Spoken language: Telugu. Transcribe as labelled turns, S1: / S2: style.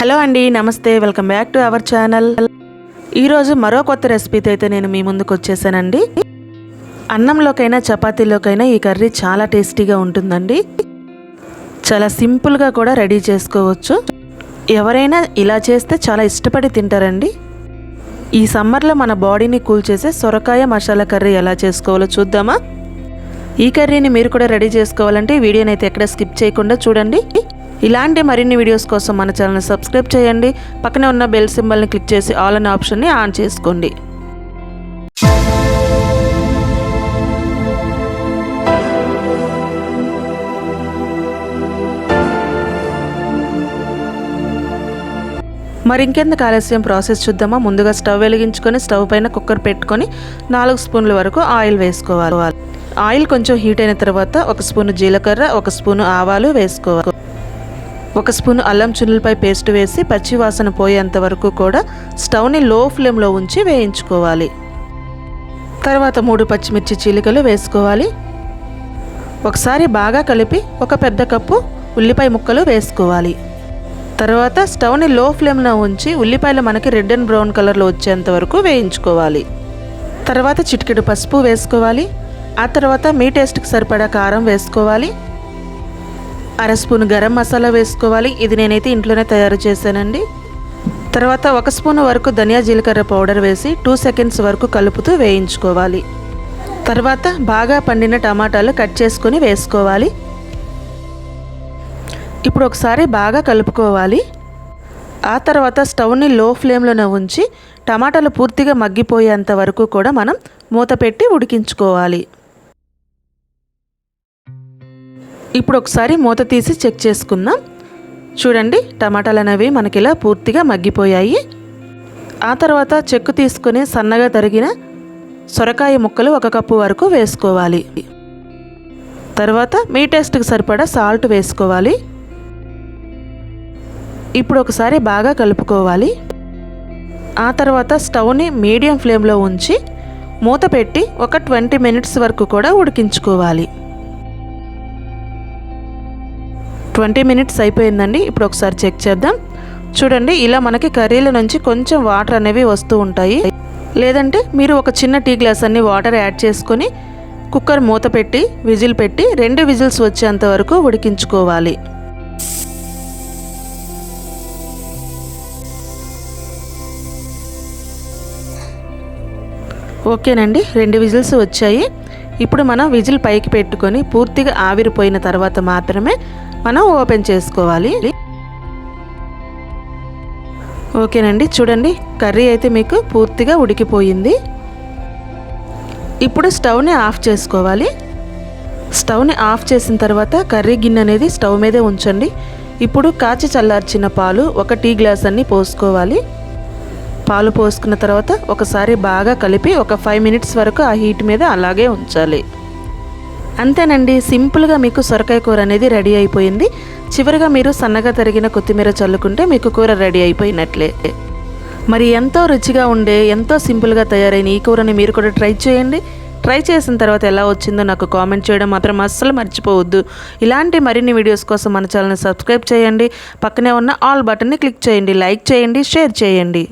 S1: హలో అండి నమస్తే welcome back to our channel. ఈరోజు మరో కొత్త రెసిపీతో అయితే నేను మీ ముందుకు వచ్చేసానండి. అన్నంలోకైనా చపాతీలోకైనా ఈ కర్రీ చాలా టేస్టీగా ఉంటుందండి. చాలా సింపుల్గా కూడా రెడీ చేసుకోవచ్చు. ఎవరైనా ఇలా చేస్తే చాలా ఇష్టపడి తింటారండి. ఈ సమ్మర్లో మన బాడీని కూల్ చేసే సొరకాయ మసాలా కర్రీ ఎలా చేసుకోవాలో చూద్దామా? ఈ కర్రీని మీరు కూడా రెడీ చేసుకోవాలంటే వీడియోని అయితే ఎక్కడ స్కిప్ చేయకుండా చూడండి. ఇలాంటి మరిన్ని వీడియోస్ కోసం మన ఛానల్ని సబ్స్క్రైబ్ చేయండి. పక్కనే ఉన్న బెల్ సింబల్ని క్లిక్ చేసి ఆల్ అనే ఆప్షన్ని ఆన్ చేసుకోండి. మరి ఇంకెందుకు ఆలస్యం? ప్రాసెస్ చూద్దామా? ముందుగా స్టవ్ వెలిగించుకొని స్టవ్ పైన కుక్కర్ పెట్టుకొని నాలుగు స్పూన్ల వరకు ఆయిల్ వేసుకోవాలి. ఆయిల్ కొంచెం హీట్ అయిన తర్వాత ఒక స్పూన్ జీలకర్ర ఒక స్పూన్ ఆవాలు వేసుకోవాలి. ఒక స్పూన్ అల్లం చున్నులపై పేస్ట్ వేసి పచ్చివాసన పోయేంత వరకు కూడా స్టవ్ని లో ఫ్లేమ్లో ఉంచి వేయించుకోవాలి. తర్వాత మూడు పచ్చిమిర్చి చీలికలు వేసుకోవాలి. ఒకసారి బాగా కలిపి ఒక పెద్ద కప్పు ఉల్లిపాయ ముక్కలు వేసుకోవాలి. తర్వాత స్టవ్ని లో ఫ్లేమ్లో ఉంచి ఉల్లిపాయలు మనకి రెడ్ అండ్ బ్రౌన్ కలర్లో వచ్చేంత వరకు వేయించుకోవాలి. తర్వాత చిటికెడు పసుపు వేసుకోవాలి. ఆ తర్వాత మీ టేస్ట్కి సరిపడా కారం వేసుకోవాలి. అర స్పూన్ గరం మసాలా వేసుకోవాలి. ఇది నేనైతే ఇంట్లోనే తయారు చేశానండి. తర్వాత ఒక స్పూన్ వరకు ధనియా జీలకర్ర పౌడర్ వేసి టూ సెకండ్స్ వరకు కలుపుతూ వేయించుకోవాలి. తర్వాత బాగా పండిన టమాటాలు కట్ చేసుకొని వేసుకోవాలి. ఇప్పుడు ఒకసారి బాగా కలుపుకోవాలి. ఆ తర్వాత స్టవ్ని లో ఫ్లేమ్లోనే ఉంచి టమాటాలు పూర్తిగా మగ్గిపోయేంత వరకు కూడా మనం మూత పెట్టి ఉడికించుకోవాలి. ఇప్పుడు ఒకసారి మూత తీసి చెక్ చేసుకుందాం. చూడండి టమాటాలు అనేవి మనకి ఇలా పూర్తిగా మగ్గిపోయాయి. ఆ తర్వాత చెక్కు తీసుకొని సన్నగా తరిగిన సొరకాయ ముక్కలు ఒక కప్పు వరకు వేసుకోవాలి. తర్వాత మీ టేస్ట్కి సరిపడా సాల్ట్ వేసుకోవాలి. ఇప్పుడు ఒకసారి బాగా కలుపుకోవాలి. ఆ తర్వాత స్టవ్ని మీడియం ఫ్లేమ్లో ఉంచి మూత పెట్టి ఒక ట్వంటీ మినిట్స్ వరకు కూడా ఉడికించుకోవాలి. ట్వంటీ మినిట్స్ అయిపోయిందండి. ఇప్పుడు ఒకసారి చెక్ చేద్దాం. చూడండి ఇలా మనకి కర్రీల నుంచి కొంచెం వాటర్ అనేవి వస్తూ ఉంటాయి. లేదంటే మీరు ఒక చిన్న టీ గ్లాస్ అన్ని వాటర్ యాడ్ చేసుకొని కుక్కర్ మూత పెట్టి విజిల్ పెట్టి రెండు విజిల్స్ వచ్చేంత వరకు ఉడికించుకోవాలి. ఓకేనండి రెండు విజిల్స్ వచ్చాయి. ఇప్పుడు మనం విజిల్ పైకి పెట్టుకొని పూర్తిగా ఆవిరిపోయిన తర్వాత మాత్రమే మనం ఓపెన్ చేసుకోవాలి. ఓకేనండి చూడండి కర్రీ అయితే మీకు పూర్తిగా ఉడికిపోయింది. ఇప్పుడు స్టవ్ని ఆఫ్ చేసుకోవాలి. స్టవ్ని ఆఫ్ చేసిన తర్వాత కర్రీ గిన్నె అనేది స్టవ్ మీదే ఉంచండి. ఇప్పుడు కాచి చల్లార్చిన పాలు ఒక టీ గ్లాస్ అన్ని పోసుకోవాలి. పాలు పోసుకున్న తర్వాత ఒకసారి బాగా కలిపి ఒక ఫైవ్ మినిట్స్ వరకు ఆ హీట్ మీద అలాగే ఉంచాలి. అంతేనండి సింపుల్గా మీకు సొరకాయ కూర అనేది రెడీ అయిపోయింది. చివరిగా మీరు సన్నగా తరిగిన కొత్తిమీర చల్లుకుంటే మీకు కూర రెడీ అయిపోయినట్లే. మరి ఎంతో రుచిగా ఉండే ఎంతో సింపుల్గా తయారైన ఈ కూరని మీరు కూడా ట్రై చేయండి. ట్రై చేసిన తర్వాత ఎలా వచ్చిందో నాకు కామెంట్ చేయడం మాత్రం అస్సలు మర్చిపోవద్దు. ఇలాంటి మరిన్ని వీడియోస్ కోసం మన ఛానల్ని సబ్స్క్రైబ్ చేయండి. పక్కనే ఉన్న ఆల్ బటన్ని క్లిక్ చేయండి లైక్ చేయండి షేర్ చేయండి.